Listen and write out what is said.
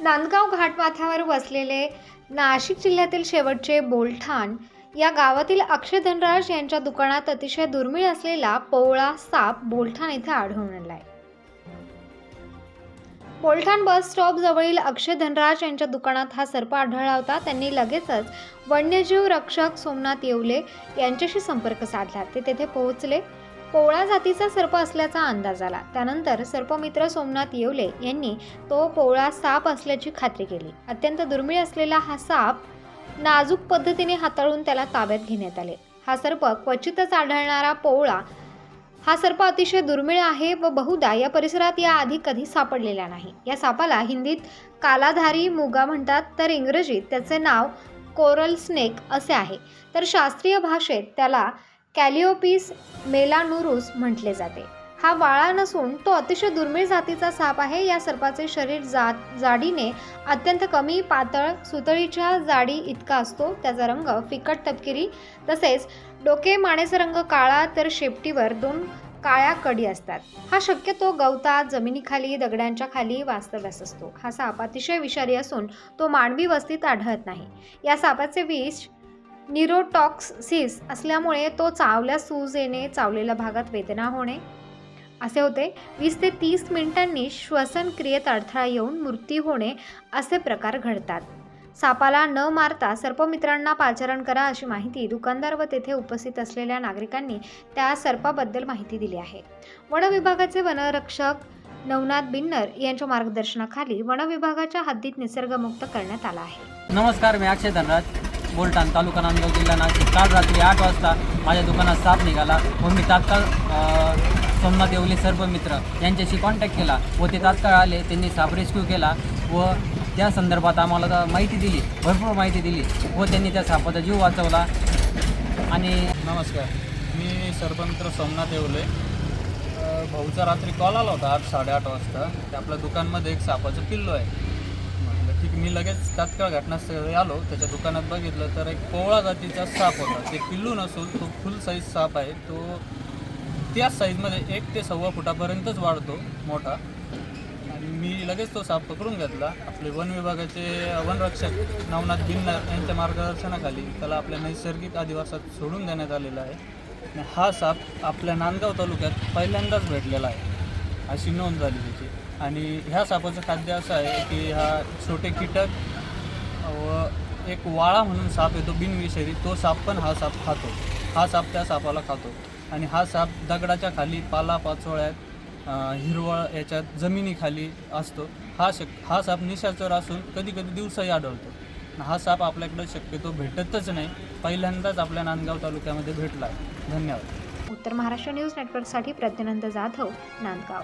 नांदगाव घाटमाथ्यावर वसलेले नाशिक जिल्ह्यातील शेवटचे बोलठाण या गावातील अक्षय धनराज यांच्या दुकानात अतिशय दुर्मिळ असलेला पोवळा साप बोलठाण येथे आढळून आलाय. बोलठाण बस स्टॉप जवळील अक्षय धनराज यांच्या दुकानात हा सर्प आढळला होता. त्यांनी लगेचच वन्यजीव रक्षक सोमनाथ येवले यांच्याशी संपर्क साधला. ते तेथे पोहोचले. कोवळा जातीचा सर्प असल्याचा अंदाज आला. त्यानंतर सर्पमित्र सोमनाथ येवले यांनी तो कोवळा साप असल्याची खात्री केली. अत्यंत दुर्मिळ असलेला हा साप नाजूक पद्धतीने हाताळून त्याला ताब्यात घेण्यात आले. हा सर्प क्वचितच आढळणारा पोवळा हा सर्प अतिशय दुर्मिळ आहे व बहुधा या परिसरात या आधी कधी सापडलेला नाही. या सापाला हिंदीत कालाधारी मुगा म्हणतात तर इंग्रजीत त्याचे नाव कोरल स्नेक असे आहे. तर शास्त्रीय भाषेत त्याला कॅलिओपिस मेलानुरुस म्हटले जाते. हा वाळा नसून तो अतिशय दुर्मिळ जातीचा साप आहे. या सर्पाचे शरीर जा जाडीने अत्यंत कमी पातळ सुतळीच्या जाडी इतका असतो. त्याचा रंग फिकट तपकिरी तसेच डोके मानेचा रंग काळा तर शेपटीवर दोन काळ्या कडी असतात. हा शक्यतो गवतात जमिनीखाली दगडांच्या खाली वास्तव्यास असतो. हा साप अतिशय विषारी असून तो मानवी वस्तीत आढळत नाही. या सापाचे विष निरोटॉक्सिस असल्यामुळे तो चावल्यास सूज येणे चावलेल्या भागात वेदना होणे. असे होते. वीस ते तीस मिनिटांनी श्वसनक्रियेत अडथळा येऊन मृत्यू होणे असे प्रकार घडतात. सापाला न मारता सर्पमित्रांना पाचारण करा अशी माहिती दुकानदार व तेथे उपस्थित असलेल्या नागरिकांनी त्या सर्पाबद्दल माहिती दिली आहे. वन विभागाचे वनरक्षक नवनाथ बिन्नर यांच्या मार्गदर्शनाखाली वन विभागाच्या हद्दीत निसर्गमुक्त करण्यात आला आहे. नमस्कार मी अक्षय धनराज. बोलटान तालुका नांदगाव जिल्हा नाशिक. काल रात्री आठ वाजता माझ्या दुकानात साप निघाला व मी तात्काळ सोमनाथ येवले सर्पमित्र यांच्याशी कॉन्टॅक्ट केला व ते तात्काळ आले. त्यांनी साप रेस्क्यू केला व त्या संदर्भात आम्हाला माहिती दिली भरपूर माहिती दिली व त्यांनी त्या सापाचा जीव वाचवला आणि नमस्कार. मी सरपंच सोमनाथ येवले. भाऊचा रात्री कॉल आला होता आठ साडेआठ वाजता. ते आपल्या दुकानमध्ये एक सापाचं पिल्लो आहे. ठीक मी लगेच तात्काळ घटनास्थळी आलो. त्याच्या दुकानात बघितलं तर एक पोवळा जातीचा साप होता. ते पिल्लू नसून तो फुल साईज साप आहे. तो त्या साईजमध्ये एक ते सव्वा फुटापर्यंतच वाढतो मोठा. आणि मी लगेच तो साप पकडून घेतला. आपले वन विभागाचे वनरक्षक नवनाथ भिन्नर यांच्या मार्गदर्शनाखाली त्याला आपल्या नैसर्गिक आदिवासात सोडून देण्यात आलेला आहे. आणि हा साप आपल्या नांदगाव तालुक्यात पहिल्यांदाच भेटलेला आहे. अशी नोंद झाली त्याची. आणि ह्या सापाचं खाद्य असं आहे की हा छोटे कीटक व एक वाळा म्हणून साप येतो बिनविषारी तो साप पण हा साप खातो. हा साप त्या सापाला खातो. आणि हा साप दगडाच्या खाली पाला पाचोळ्यात हिरवळ याच्यात जमिनीखाली असतो. हा शक हा साप निशाचर असून कधी कधी दिवसाही आढळतो. हा साप आपल्याकडे शक्यतो भेटतच नाही. पहिल्यांदाच आपल्या नांदगाव तालुक्यामध्ये भेटला. धन्यवाद. उत्तर महाराष्ट्र न्यूज नेटवर्कसाठी प्रज्ञानंद जाधव नांदगाव.